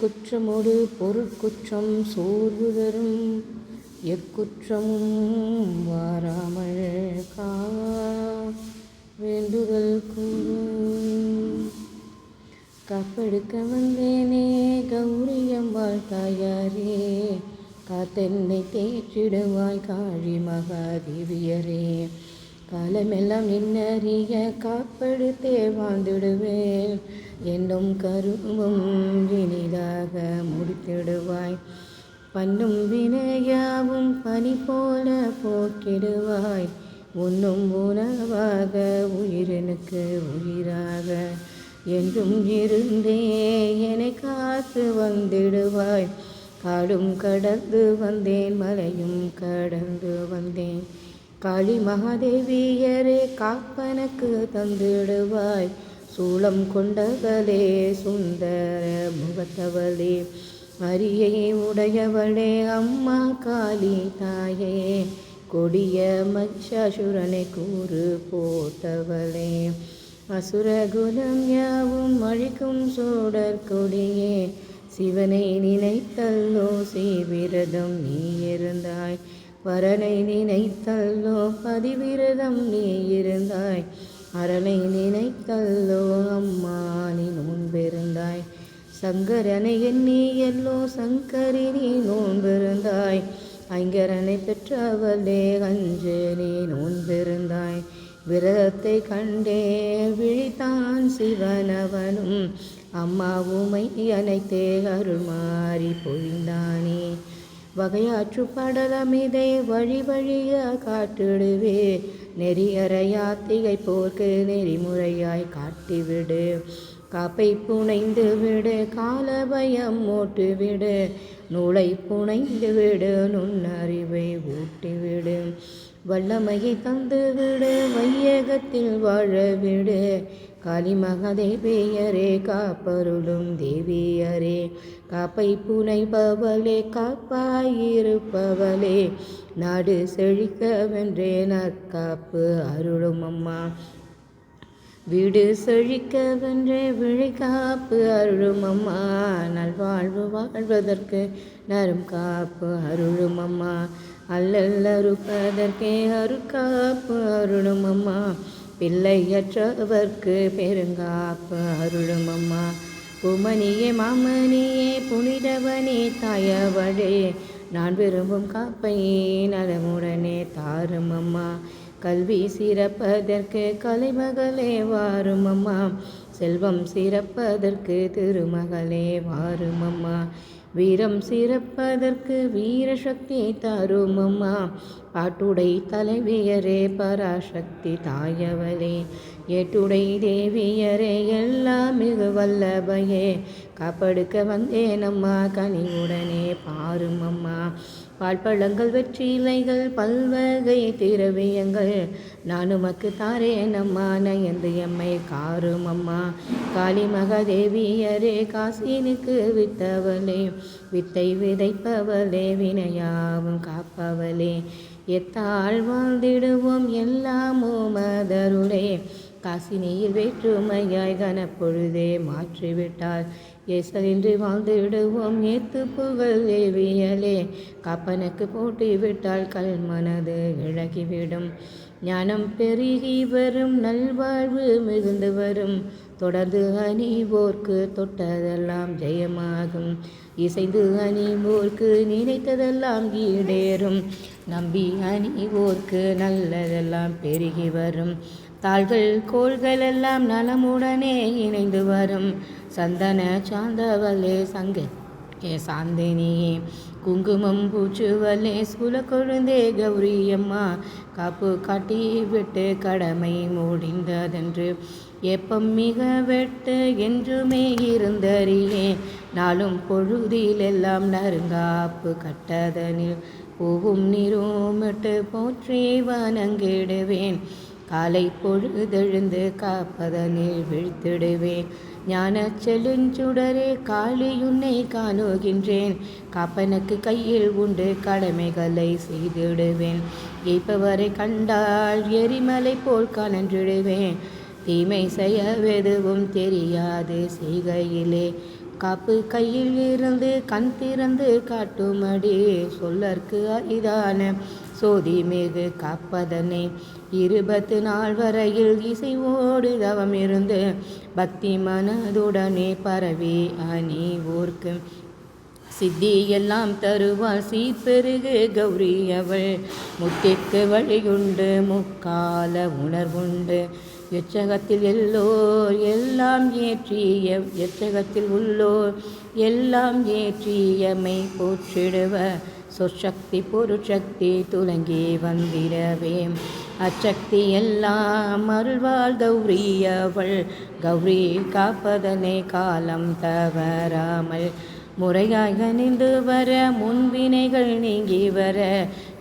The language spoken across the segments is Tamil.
பலத்தில்லாய் பொருட்குற்றம் சோர்வு தரும். எக்குற்றமும் வாராமல் வேண்டுதல் கூறும். காப்பெடுக்க வந்தேனே கௌரியம்பாள் தாயாரே காத்தென்னை தேற்றிடுவாய் காழி மகாதேவியரே. காலமெல்லாம் நின்னறிய காப்பெடுத்தே வாழ்ந்துடுவேன். என்னும் கருவும் இனிதாக முடித்திடுவாய். பண்ணும் வினையாவும் பனி போல போக்கிடுவாய். உண்ணும் உணவாக உயிரனுக்கு உயிராக. என்றும் இருந்தே என்னை காத்து வந்திடுவாய். காடும் கடந்து வந்தேன் மலையும் கடந்து வந்தேன். காளி மகாதேவியரே காப்பனுக்கு தந்திடுவாய். சூளம் கொண்டவளே சுந்தர முகத்தவளே அரியை உடையவளே அம்மா காளி தாயே கொடிய மச்சாசுரனை கூறு போட்டவளே அசுரகுலம் யாவும் அழிக்கும் சோடர் கொடியே சிவனை நினைத்தல்லோ சீவிரதம் நீ இருந்தாய். வரனை நினைத்தல்லோ பதிவிரதம் நீ இருந்தாய். அரணை நினைத்தல்லோ அம்மா நீ நோன்பிருந்தாய் சங்கரனை எண்ணி எல்லோ சங்கரி நீ நோன்பிருந்தாய் ஐங்கரனை பெற்றவளே அஞ்சு நீ நோன்பிருந்தாய் விரதத்தை கண்டே விழித்தான் சிவனவனும். அம்மா உமை அனைத்தே அருள் மாறி பொழிந்தானே. வகையாற்று படலமிதை வழி வழிய காட்டிடுவே. நெறியறையா திகை போர்க்கு நெறிமுறையாய் காட்டிவிடு. காப்பை புனைந்து விடு கால பயம் ஓட்டுவிடு. நூலை புனைந்து விடு நுண்ணறிவை ஊட்டிவிடு. வல்லமையை தந்து விடு வையகத்தில் வாழ விடு காளிமகதேவியரே காப்பருளும் தேவியரே. காப்பை புனைபவளே காப்பாயிருப்பவளே. நாடு செழிக்கவென்றே நற்காப்பு அருளும் அம்மா. வீடு செழிக்கவென்றே விழிகாப்பு அருளும் அம்மா. நல்வாழ்வு வாழ்வதற்கு நரும் காப்பு அருளும் அம்மா. அல்லல் அறுப்பதற்கே அருக்காப்பு அருளும் அம்மா. பிள்ளையற்றவர்க்கு பெருங்காப்பு அருளும் அம்மா. புமணியே மாமணியே புனிதவனே தாயவழே. நான் விரும்பும் காப்பையே நலமுடனே தாரும் அம்மா. கல்வி சிறப்பதற்கு கலைமகளே வாரும் அம்மா. செல்வம் சிறப்பதற்கு திருமகளே வாரும் அம்மா. வீரம் சிறப்பதற்கு வீரசக்தி தரும் அம்மா. பாட்டுடை தலைவியரே பராசக்தி தாயவளே. ஏட்டுடை தேவியரே எல்லாம் மிகு வல்லபையே. காப்படுக்க வந்தேனம்மா கனிவுடனே பாருமம்மா பால்பழங்கள் வெற்றி வெற்றிலைகள் பல்வகை திரவியங்கள் நான் உமக்கு தாரேன் அம்மா நயந்து எம்மை காரும் அம்மா. காளி மகாதேவியரே காசினுக்கு வித்தவளே வித்தை விதைப்பவளே வினையாவும் காப்பவளே. எத்தாள் வாழ்ந்திடுவோம் எல்லாமோ மதருளே காசினியில் வேற்றுமையாய் கனப்பொழுதே மாற்றிவிட்டாள் ஏசலின்றி வாழ்ந்துவிடுவோம். ஏத்து புகழ் தேவியலே கப்பனுக்கு போட்டி விட்டால் கல் மனது இழகிவிடும் ஞானம் பெருகி வரும். நல்வாழ்வு மிகுந்து வரும். தொடர்ந்து அணிவோர்க்கு தொட்டதெல்லாம் ஜெயமாகும். இசைந்து அணிவோர்க்கு நினைத்ததெல்லாம் ஈடேறும். நம்பி அணிவோர்க்கு நல்லதெல்லாம் பெருகி வரும். தாள்கள் கோள்கள் எல்லாம் நலமுடனே இணைந்து வரும். சந்தன சாந்தவலே சங்க ஏ சாந்தினியே. குங்குமம் பூச்சுவலே சுல கொழுந்தே கௌரி அம்மா காப்பு காட்டி விட்டு கடமை முடிந்ததென்று எப்பம் மிக வெட்டு என்றுமே இருந்தறியே. நாளும் பொழுதிலெல்லாம் நறுங்காப்பு கட்டதனில் பூவும் நீருமிட்டு போற்றி வணங்கிடுவேன். காலை பொழுதெழுந்து காப்பதனில் வீழ்த்திடுவேன். ஞான செலுஞ்சுடரே காளி உன்னை காணுகின்றேன். காப்பனுக்கு கையில் உண்டு கடமைகளை செய்திடுவேன். ஏய்ப்பவரை கண்டால் எரிமலை போல் கனன்றிடுவேன். தீமை செய்யவெதுவும் தெரியாது செய்கையிலே. காப்பு கையில் இருந்து கண் திறந்து காட்டுமடி சொல்லற்கு அரிதான சோதி மிகு காப்பதனை இருபத்து நாள் வரையில் இசைவோடு தவம் இருந்து பக்தி மனதுடனே பரவி அணிவோர்க்கு சித்தி எல்லாம் தருவாள் சீப்பெருகு கௌரி அவள். முத்திக்கு வழியுண்டு முக்கால உணர்வுண்டு. எச்சகத்தில் எல்லோர் எல்லாம் ஏற்றிய எச்சகத்தில் உள்ளோர் எல்லாம் ஏற்றியமை போற்றிடுவ. சொற்சக்தி பொருட்சக்தி துலங்கி வந்திடவே. அச்சக்தி எல்லாம் அருள்வாள் கௌரியவள். கௌரி காப்பதனை காலம் தவறாமல் முறையாய் கனிந்து வர முன்வினைகள் நீங்கி வர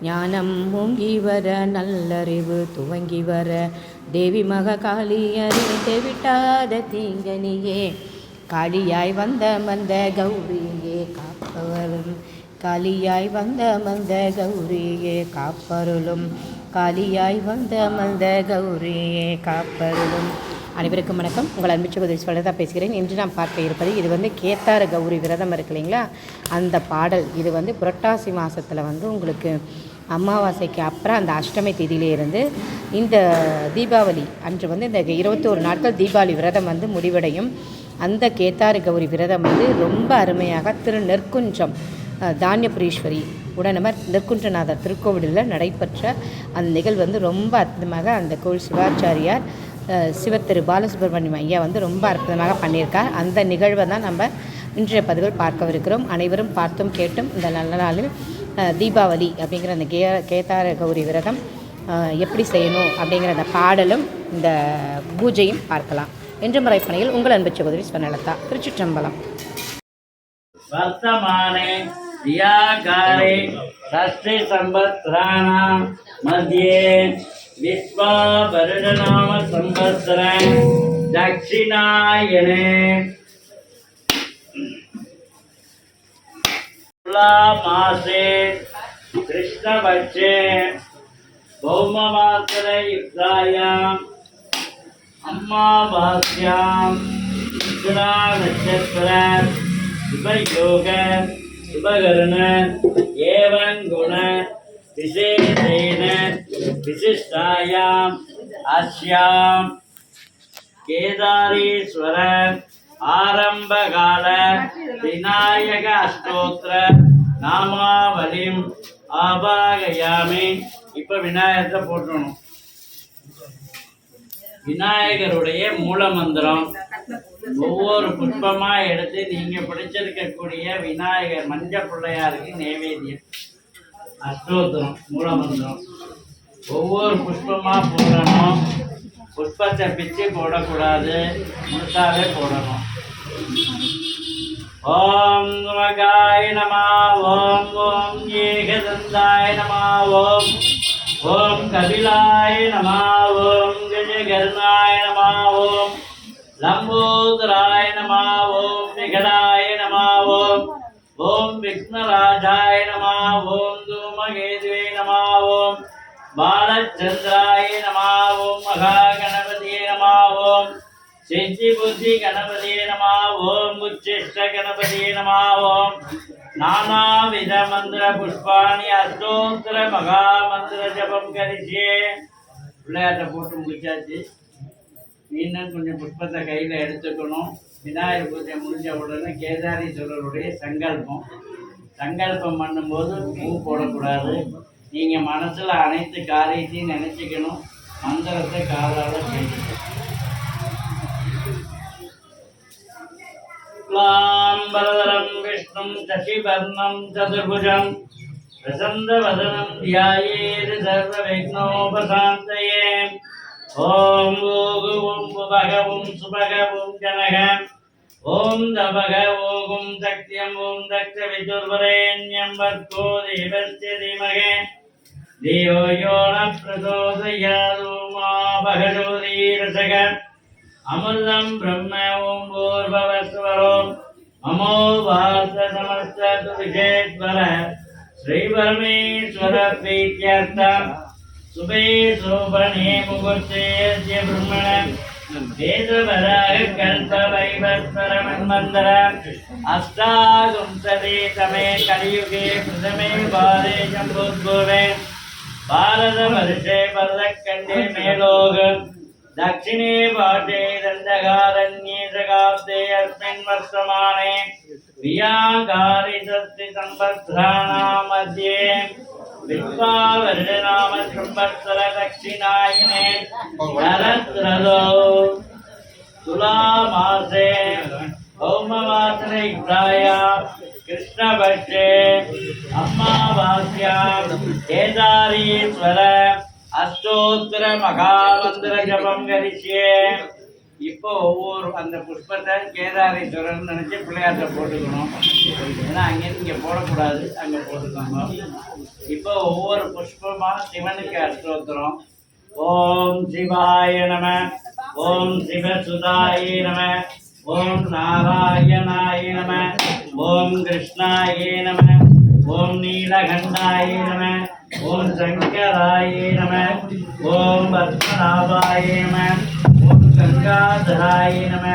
ஞானம் மூங்கி வர நல்லறிவு துவங்கி வர. தேவி மக காளியரே தெவிட்டாத தீங்கனியே. காளியாய் வந்த மந்த கௌரியே காப்பவரும் காளியாய் வந்த மந்த கௌரியே காப்பருளும். காளியாய் வந்த மந்த கௌரியே காப்பருளும். அனைவருக்கும் வணக்கம். உங்கள் அன்பு சகோதரி தான் பேசுகிறேன். இன்று நாம் பார்க்க இருப்பது இது வந்து கேத்தார கௌரி விரதம் இருக்கு இல்லைங்களா? அந்த பாடல் இது வந்து புரட்டாசி மாதத்தில் வந்து உங்களுக்கு அமாவாசைக்கு அப்புறம் அந்த அஷ்டமி தேதியிலேருந்து இந்த தீபாவளி அன்று வந்து இந்த இருபத்தோரு நாட்கள் தீபாவளி விரதம் வந்து முடிவடையும். அந்த கேத்தாறு கௌரி விரதம் வந்து ரொம்ப அருமையாக திரு நெற்குஞ்சம் தானியபுரீஸ்வரி உடனமர் நிற்குன்றநாதர் திருக்கோவிலில் நடைபெற்ற அந்த நிகழ்வு வந்து ரொம்ப அற்புதமாக அந்த கோவில் சிவாச்சாரியார் சிவத்திரு பாலசுப்ரமணியம் ஐயா வந்து ரொம்ப அற்புதமாக பண்ணியிருக்கார். அந்த நிகழ்வை தான் நம்ம இன்றைய பதிவில் பார்க்கவிருக்கிறோம். அனைவரும் பார்த்தும் கேட்டும் இந்த நல்ல நாளில் தீபாவளி அப்படிங்கிற அந்த கே கேதார கௌரி விரதம் எப்படி செய்யணும் அப்படிங்கிற அந்த பாடலும் இந்த பூஜையும் பார்க்கலாம். என்ற முறைப்பணியில் உங்கள் அன்பு சகோதரி ஸ்வனலதா திருச்சிற்றம்பலம். வர்த்தமானே क्रियाकारे षष्टिसंवत्सराणां मध्ये विश्वाभरणनामसंवत्सरे दक्षिणायणे मासे कृष्णपक्षे भौमवासरयुक्तायाम् अम्मावास्यां शुक्ला नक्षत्रात् शुभयोग சிவகருண ஏவங்குண விசேஷேன விசிஷ்டாயாம் அஸ்யாம். கேதாரீஸ்வர ஆரம்பகால விநாயக அஷ்டோத்திர நாமாவலிம் ஆபாகயாமி. இப்போ விநாயகத்தை போட்டணும் விநாயகருடைய மூல மந்திரம் ஒவ்வொரு புஷ்பமா எடுத்து நீங்க பிடிச்சிருக்கக்கூடிய விநாயகர் மஞ்ச பிள்ளையாருக்கு நைவேத்தியம் அஷ்டோத்திரம் மூலமந்திரம். ஒவ்வொரு புஷ்பமா போடணும். புஷ்பத்தை பிச்சு போடக்கூடாது. முழுத்தாவே போடணும். ஓம் நமகாய நமா ஓம் ஓம் ஏகதந்தாய நமா ஓம் ஓம் கபிலாய நமா ஓம் கஜகர்ணாய நமா ஓம் லம்போதராய நம ஓம் விகடாய நம ஓம் ஓம் விக்னராஜாய நம ஓம் தூமகேதுவே நம ஓம் பாலச்சந்திராய நம ஓம் மகாகணபதியே நம ஓம் சித்தி புத்தி கணபதியே நம ஓம் உச்சிஷ்ட கணபதியே நம ஓம் நானாவித மந்திர புஷ்பாணி அஷ்டோத்திர மகா மந்திர ஜபம் கரிசியே பிள்ளையாட்ட போட்டு முடிச்சாச்சு மீண்டும் கொஞ்சம் புஷ்பத்தை கையில் எடுத்துக்கணும். விநாயகர் பூஜை முடிஞ்ச உடனே கேதாரீஸ்வரருடைய சங்கல்பம். சங்கல்பம் பண்ணும்போது பூ போடக்கூடாது. நீங்கள் மனசில் அனைத்து காரியத்தையும் நினச்சிக்கணும். மந்திரத்தை காலால் கேட்டுக்கணும். பரதரம் விஷ்ணும் சசிவர்ணம் சதுர்புஜம். பிரசந்த வதனம் தியாயேது சர்வ விக்னோபசாந்தயே. ஓம் ஓகுவும் உபகவும் சுபகவும் ஜனக ஓம் தபக ஓகும் சக்தியம் ஓம் தக்ஷ விதுர்வரேண்யம் வர்க்கோ தேவஸ்ய தீமகே. தியோ யோன பிரதோதயாதுமா பகஜோதீரசக அமிர்தம் பிரம்ம ஓம் பூர்வவஸ்வரோம் அமோ வார்த்த சமஸ்த ஸ்ரீபரமேஸ்வர பிரீத்தியர்த்தம். सुभे शोभने मुहूर्ते अद्य ब्रह्मण वेदवराह कल्पवैवत्परमन्मन्दर अष्टाविंशति तमे कलियुगे प्रथमे बाले शम्भुद्भुवे भारतवर्षे पर्दखण्डे मेलोग दक्षिणे पाटे दण्डकारण्ये सकाब्दे अस्मिन् वर्षमाणे प्रियाकारिसस्ति सम्भद्राणामध्ये விஸ்வாவருடநாம சம்பத்சர தட்சிணாயினே நரத்ரதோ துலாமாசே பௌமவாசனையுக்தாயா கிருஷ்ணபட்சே அம்மாவாஸ்யா கேதாரீஸ்வர அஷ்டோத்திர மகாமந்திர ஜபம் கரிசியே இப்போ ஒவ்வொரு அந்த புஷ்பத்தை கேதாரீஸ்வரன் நினச்சி பிள்ளையார்ட்ட போட்டுக்கணும். ஏன்னா அங்கேருந்து இங்கே போடக்கூடாது அங்கே போட்டுக்கோங்க. இப்போ ஒவ்வொரு புஷ்பமா சிவனுக்கு அஷ்டோத்திரம் ஓம் சிவாய நம ஓம் சிவசுதாய நம ஓம் நாராயணாய நம ஓம் கிருஷ்ணாய நம ஓம் நீலகண்டாய நம ஓம் சங்கராய நம ஓம் பத்மநாபாய நம ஓம் கங்காதராய நம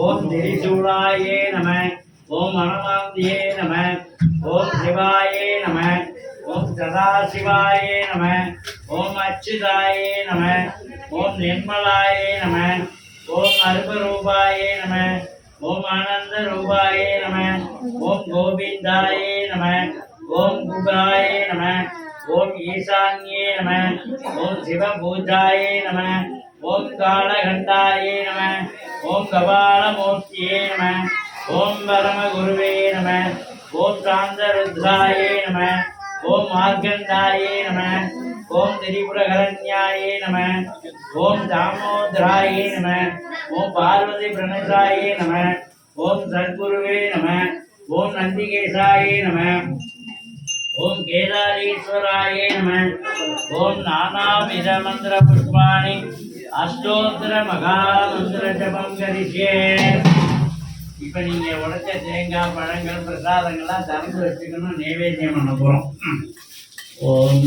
ஓம் திரிசூலாய நம ஓம் அனுமாந்தியே நம ஓம் சிவாய நம ஓம் சதாசிவாய நம ஓம் அச்சுதாய நம ஓம் நிர்மலாய நம ஓம் அருபரூபாய நம ஓம் ஆனந்த ரூபாய நம ஓம் கோவிந்தாய நம ஓம் குகாய நம ஓம் ஈசான்யே நம ஓம் சிவபூஜாய நம ஓம் காலகண்டாய நம ஓம் கபாலமூர்த்தியே நம ஓம் பரமகுருவே நம ஓம் சாந்தருத்ராய நம மார்கண்டாயே நம ஓம் திரிபுரகரண்யாயே நம ஓம் தாமோதராயே நம ஓம் பார்வதி பிரணதாயே நம ஓம் சத்குருவே நம ஓம் நந்திகேசாயே நம ஓம் கேதாரீஸ்வராயே நம ஓம் நானாவித மந்திர புஷ்பாணி அஷ்டோத்திர மகாமந்திர ஜபம் கரிஷே இப்ப நீங்க உடைச்ச தேங்காய் பழங்கள் பிரசாதங்கள்லாம் திறந்து வச்சுக்கணும் நைவேத்தியம் பண்ண போறோம். ஓம்